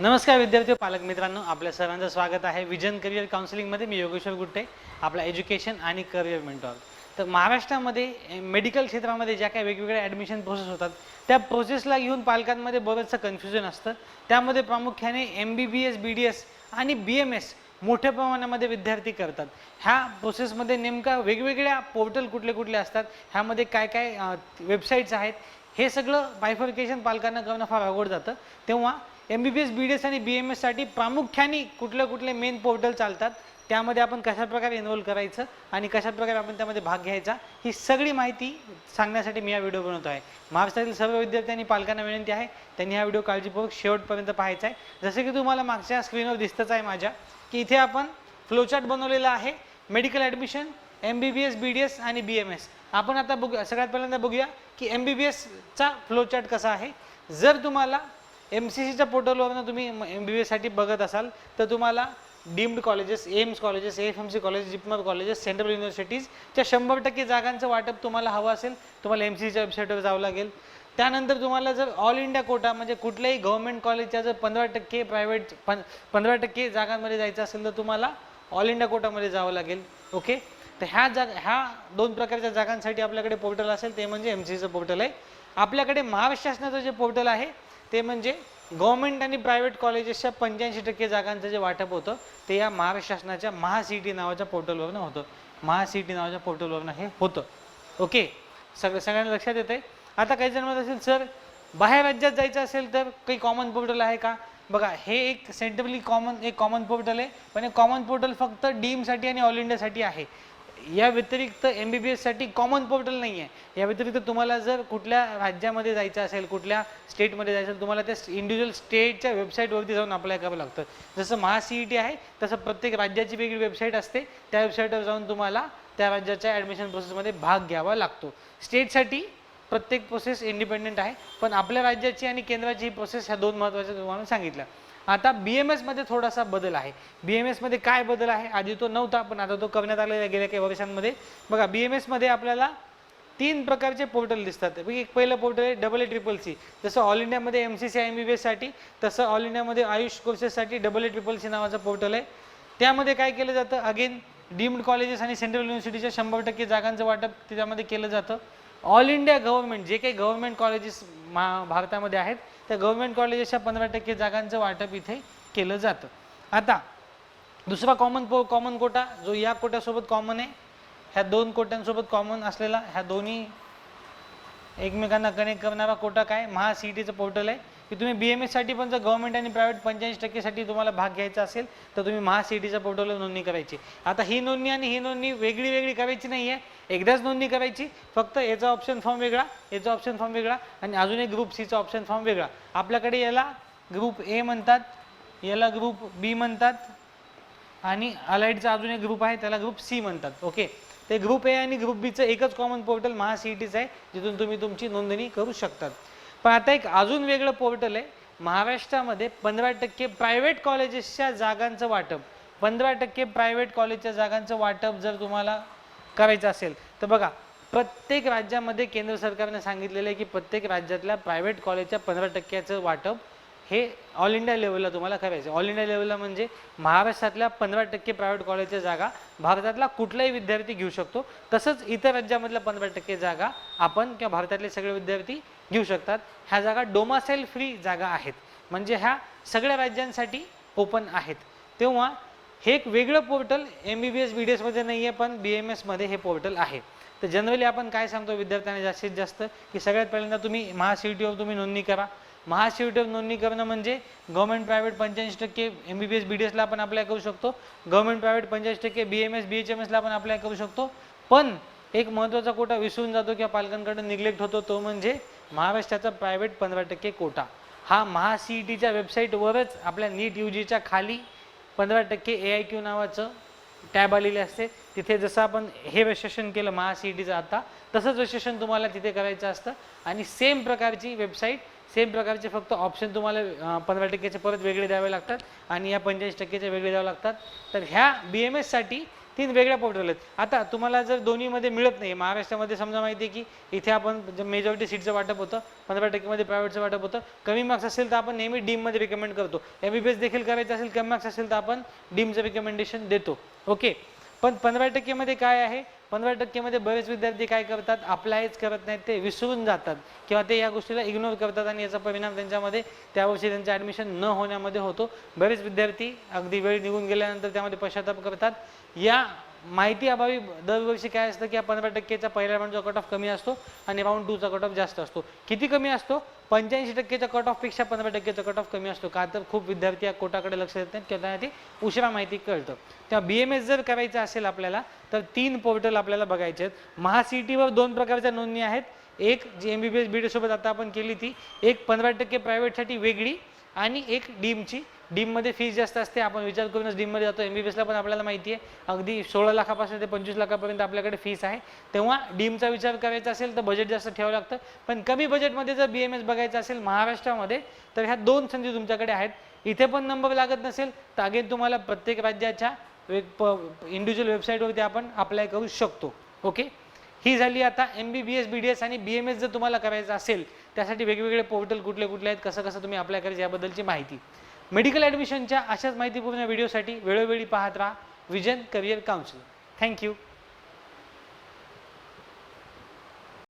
नमस्कार विद्यार्थी पालक मित्रांनो आपल्या सर्वांचं स्वागत आहे. विजन करिअर काउन्सिलिंगमध्ये मी योगेश्वर गुट्टे आपला एज्युकेशन आणि करिअर मेंटॉर तर महाराष्ट्रामध्ये मेडिकल क्षेत्रामध्ये ज्या काही वेगवेगळ्या ॲडमिशन प्रोसेस होतात त्या प्रोसेसला घेऊन पालकांमध्ये बरंचसं कन्फ्युजन असतं. त्यामध्ये प्रामुख्याने M B B S B D S आणि बी एम एस मोठ्या प्रमाणामध्ये विद्यार्थी करतात. ह्या प्रोसेसमध्ये नेमका वेगवेगळ्या पोर्टल कुठले कुठले असतात ह्यामध्ये काय काय वेबसाईट्स आहेत हे सगळं बायफर्केशन पालकांना करणं फार अवघड जातं. तेव्हा M B B S B D S आणि बी एम एससाठी प्रामुख्याने कुठले कुठले मेन पोर्टल चालतात त्यामध्ये आपण कशाप्रकारे इन्व्हॉल्व करायचं आणि कशाप्रकारे आपण त्यामध्ये भाग घ्यायचा ही सगळी माहिती सांगण्यासाठी मी हा व्हिडिओ बनवतो आहे. महाराष्ट्रातील सर्व विद्यार्थी आणि पालकांना विनंती आहे त्यांनी हा व्हिडिओ काळजीपूर्वक शेवटपर्यंत पाहायचा आहे. जसं की तुम्हाला मागच्या स्क्रीनवर दिसतच आहे माझ्या की इथे आपण फ्लोचार्ट बनवलेला आहे medical admission M B B S B D S आणि बी एम एस आपण आता बघू सगळ्यात पहिल्यांदा बघूया की एम बी बी एसचा फ्लोचार्ट कसा आहे. जर तुम्हाला एम सी सीच्या पोर्टलवरनं तुम्ही एम बी बी बघत असाल तर तुम्हाला deemed colleges AIIMS colleges F M C college JIPMER colleges central युनिव्हर्सिटीजच्या शंभर टक्के जागांचं वाटप तुम्हाला हवं असेल तुम्हाला एम सी सीच्या वेबसाईटवर जावं लागेल. त्यानंतर तुम्हाला जर ऑल इंडिया कोटा म्हणजे कुठल्याही गव्हर्नमेंट कॉलेजच्या जर पंधरा टक्के प्रायव्हेट पं पंधरा टक्के जागांमध्ये जायचं असेल तर तुम्हाला ऑल इंडिया कोटामध्ये जावं लागेल. ओके तर ह्या जाग ह्या दोन प्रकारच्या जागांसाठी आपल्याकडे पोर्टल असेल ते म्हणजे एम सी सीचं पोर्टल आहे. आपल्याकडे महाराष्ट्र शासनाचं जे पोर्टल आहे ते म्हणजे गव्हर्मेंट आणि प्रायव्हेट कॉलेजेसच्या पंच्याऐंशी टक्के जागांचं जे वाटप होतं ते या महाराष्ट्र शासनाच्या महा सी टी नावाच्या पोर्टलवरनं होतं. महा सी टी नावाच्या पोर्टलवरनं हे होतं. ओके सगळं सगळ्यांना लक्षात येतं आहे आता काही जण म्हणत असेल सर बाहेर राज्यात जायचं असेल तर काही कॉमन पोर्टल आहे का? बघा हे एक सेंट्रली कॉमन एक कॉमन पोर्टल आहे पण हे कॉमन पोर्टल फक्त डीमसाठी आणि ऑल इंडियासाठी आहे. या व्यतिरिक्त एम बी बी एससाठी कॉमन पोर्टल नाही आहे या व्यतिरिक्त तुम्हाला जर कुठल्या राज्यामध्ये जायचं असेल कुठल्या स्टेटमध्ये जायचं असेल तुम्हाला त्या इंडिव्हिज्युअल स्टेटच्या वेबसाईटवरती जाऊन अप्लाय करावं लागतं. जसं महा सी ई टी आहे तसं प्रत्येक राज्याची वेगळी वेबसाईट असते. त्या वेबसाईटवर जाऊन तुम्हाला त्या राज्याच्या ॲडमिशन प्रोसेसमध्ये भाग घ्यावा लागतो. स्टेटसाठी प्रत्येक प्रोसेस इंडिपेंडेंट आहे पण आपल्या राज्याची आणि केंद्राची ही प्रोसेस ह्या दोन महत्त्वाच्या तुम्हाला सांगितल्या. आता बी एम एसमध्ये थोडासा बदल आहे. बी एम एसमध्ये काय बदल आहे? आधी तो नव्हता पण आता तो करण्यात आलेला आहे गेल्या काही वर्षांमध्ये. बघा बी एम एसमध्ये आपल्याला तीन प्रकारचे पोर्टल दिसतात. एक पहिलं पोर्टल आहे डबल ए ट्रिपल सी जसं ऑल इंडियामध्ये M C C M B B एससाठी तसं ऑल इंडियामध्ये आयुष कोर्सेससाठी डबल ए ट्रिपल सी नावाचं पोर्टल आहे. त्यामध्ये काय केलं जातं? अगेन डीम्ड कॉलेजेस आणि सेंट्रल युनिव्हर्सिटीच्या शंभर टक्के जागांचं वाटप त्याच्यामध्ये केलं जातं. ऑल इंडिया गव्हर्नमेंट जे काही गव्हर्नमेंट कॉलेजेस महा भारतामध्ये आहेत त्या गव्हर्मेंट कॉलेजेसच्या पंधरा टक्के जागांचं वाटप इथे केलं जातं. आता दुसरा कॉमन पो कॉमन कोटा जो या कोट्यासोबत कॉमन आहे ह्या दोन कोट्यांसोबत कॉमन असलेला ह्या दोन्ही एकमेकांना कनेक्ट करणारा कोटा काय? महा सी टीचं पोर्टल आहे. की तुम्ही बी एम एससाठी पण जर गव्हर्नमेंट आणि प्रायव्हेट पंच्याऐंशी टक्केसाठी तुम्हाला भाग घ्यायचा असेल तर तुम्ही महा सी पोर्टलवर नोंदणी करायची. आता ही नोंदणी आणि ही नोंदणी वेगळी वेगळी करायची नाही आहे एकदाच नोंदणी करायची. फक्त याचा ऑप्शन फॉर्म वेगळा याचा ऑप्शन फॉर्म वेगळा आणि अजून एक ग्रुप सीचा ऑप्शन फॉर्म वेगळा. आपल्याकडे याला ग्रुप ए म्हणतात याला ग्रुप बी म्हणतात आणि अलाइडचा अजून एक ग्रुप आहे त्याला ग्रुप सी म्हणतात. ओके ते ग्रुप ए आणि ग्रुप बीचं एकच common portal Maha C E आहे जिथून तुम्ही तुमची नोंदणी करू शकतात. पण आता एक अजून वेगळं पोर्टल आहे. महाराष्ट्रामध्ये पंधरा टक्के प्रायव्हेट कॉलेजेसच्या जागांचं वाटप. पंधरा टक्के प्रायव्हेट कॉलेजच्या जागांचं वाटप जर तुम्हाला करायचं असेल तर बघा प्रत्येक राज्यामध्ये केंद्र सरकारने सांगितलेलं आहे की प्रत्येक राज्यातल्या प्रायव्हेट कॉलेजच्या पंधरा टक्क्याचं वाटप हे ऑल इंडिया लेवलला तुम्हाला करायचं ऑल इंडिया लेवलला म्हणजे महाराष्ट्रातल्या पंधरा टक्के प्रायव्हेट कॉलेजच्या जागा भारतातला कुठलाही विद्यार्थी घेऊ शकतो. तसंच इतर राज्यामधल्या पंधरा टक्के जागा आपण किंवा भारतातले सगळे विद्यार्थी घेऊ शकतात. ह्या जागा डोमासेल फ्री जागा आहेत. म्हणजे ह्या सगळ्या राज्यांसाठी ओपन आहेत. तेव्हा हे एक वेगळं portal M B B S B D एसमध्ये नाही आहे पण बी एम एसमध्ये हे पोर्टल आहे. तर जनरली आपण काय सांगतो विद्यार्थ्यांना जास्तीत जास्त? की सगळ्यात पहिल्यांदा तुम्ही महा सी तुम्ही नोंदणी करा. महा नोंदणी करणं म्हणजे गव्हर्मेंट प्रायव्हेट पंच्याऐंशी टक्के M B B S B D एसला आपण अप्लाय करू शकतो. गव्हर्मेंट प्रायव्हेट पंच्याऐंशी टक्के B M S B H M एसला आपण अप्लाय करू शकतो. पण एक महत्त्वाचा कोटा विसरून जातो किंवा पालकांकडून निग्लेक्ट होतो तो म्हणजे महाराष्ट्राचा प्रायव्हेट पंधरा टक्के कोटा. हा महा सी ई टीच्या वेबसाईटवरच आपल्या नीट यू जीच्या खाली पंधरा टक्के ए आय क्यू नावाचं टॅब आलेले असते. तिथे जसं आपण हे रजिस्ट्रेशन केलं महा सी ई टीचं आता तसंच रजिस्ट्रेशन तुम्हाला तिथे करायचं असतं. आणि सेम प्रकारची वेबसाईट सेम प्रकारचे फक्त ऑप्शन तुम्हाला पंधरा टक्क्याचे परत वेगळे द्यावे लागतात आणि या पंचेचाळीस टक्क्याचे वेगळे द्यावे लागतात. तर ह्या बी एम एससाठी तीन वेगळ्या पोर्टल आहेत. आता तुम्हाला जर दोन्हीमध्ये मिळत नाही महाराष्ट्रामध्ये समजा माहिती आहे की इथे आपण मेजॉरिटी सीटचं वाटप होतं पंधरा टक्केमध्ये प्रायव्हेटचं वाटप होतं कमी मार्क्स असेल तर आपण नेहमी डीममध्ये रिकमेंड करतो. एम बी बी एस देखील करायचं असेल कमी मार्क्स असेल तर आपण डीमचं रिकमेंडेशन देतो. ओके पण पंधरा टक्केमध्ये काय आहे? पंधरा टक्केमध्ये बरेच विद्यार्थी काय करतात अप्लायच करत नाहीत ते विसरून जातात किंवा ते या गोष्टीला इग्नोर करतात आणि याचा परिणाम त्यांच्यामध्ये त्यावर्षी त्यांचं ॲडमिशन न होण्यामध्ये होतो. बरेच विद्यार्थी अगदी वेळ निघून गेल्यानंतर त्यामध्ये पश्चाताप करतात. या माहिती अभावी दरवर्षी काय असतं की या पंधरा टक्केचा पहिल्या राऊंडचा कट ऑफ कमी असतो आणि राऊंड टूचा कट ऑफ जास्त असतो. किती कमी असतो? पंच्याऐंशी टक्केच्या कट ऑफपेक्षा पंधरा टक्केचा कट ऑफ कमी असतो. का तर खूप विद्यार्थी या कोटाकडे लक्ष देत नाहीत किंवा त्यांना ती उशिरा माहिती कळतं. तेव्हा बी एम एस जर करायचं असेल आपल्याला तर तीन पोर्टल आपल्याला बघायचे आहेत. महासिटीवर दोन प्रकारच्या नोंदणी आहेत. एक G M B B S बी डीसोबत आता आपण केली ती एक पंधरा टक्के प्रायव्हेटसाठी वेगळी आणि एक डीमची डीममध्ये फीज जास्त असते आपण विचार करूनच डीममध्ये जातो. एम बी बी एसला पण आपल्याला माहिती आहे. अगदी सोळा लाखापासून ते पंचवीस लाखापर्यंत आपल्याकडे फीस आहे. तेव्हा डीमचा विचार करायचा असेल तर बजेट जास्त ठेवावं लागतं. पण कमी बजेटमध्ये जर बी एम एस बघायचं असेल महाराष्ट्रामध्ये तर ह्या दोन संधी तुमच्याकडे आहेत. इथे पण नंबर लागत नसेल तर अगेन तुम्हाला प्रत्येक राज्याच्या वेग इंडिव्हिज्युअल वेबसाईटवरती आपण अप्लाय करू शकतो. ओके ही झाली आता M B B S B D S आणि बी एम एस जर तुम्हाला करायचं असेल त्यासाठी वेगवेगळे पोर्टल कुठले कुठले आहेत कसं कसं तुम्ही अप्लाय करायचं याबद्दलची माहिती. मेडिकल ॲडमिशनच्या अशाच माहितीपूर्ण व्हिडिओसाठी वेळोवेळी पाहत राहा. Vision career council thank you